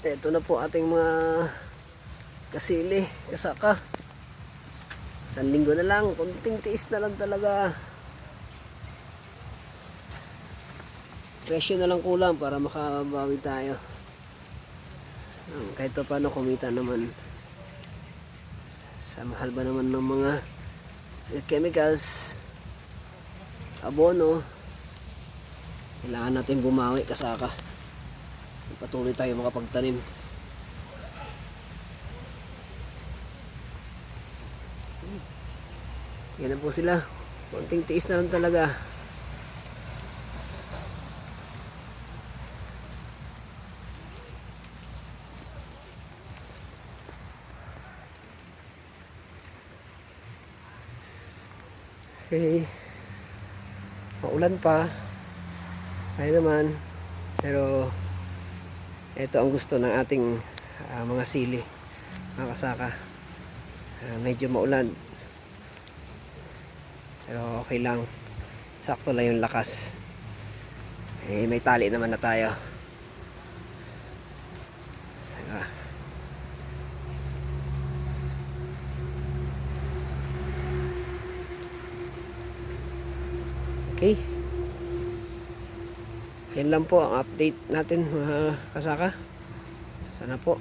Ito na po ating mga kasili, kasaka. Isang linggo na lang, kunting tiis na lang talaga. Presyo na lang kulang para makabawi tayo. Um, kahit pa paano kumita naman. Sa mahal ba naman ng mga chemicals, abono, kailangan natin bumawi kasaka. Patuloy tayo makapagtanim. Yan na po sila. Konting tiis na lang talaga. Okay. Maulan pa. Kaya naman. Pero ito ang gusto ng ating ah, mga sili. Mga kasaka. Ah, medyo maulan. Pero okay lang. Sakto lang yung lakas. Eh, may tali naman na tayo. Diba? Okay. Yan lang po ang update natin mga kasaka. Sana po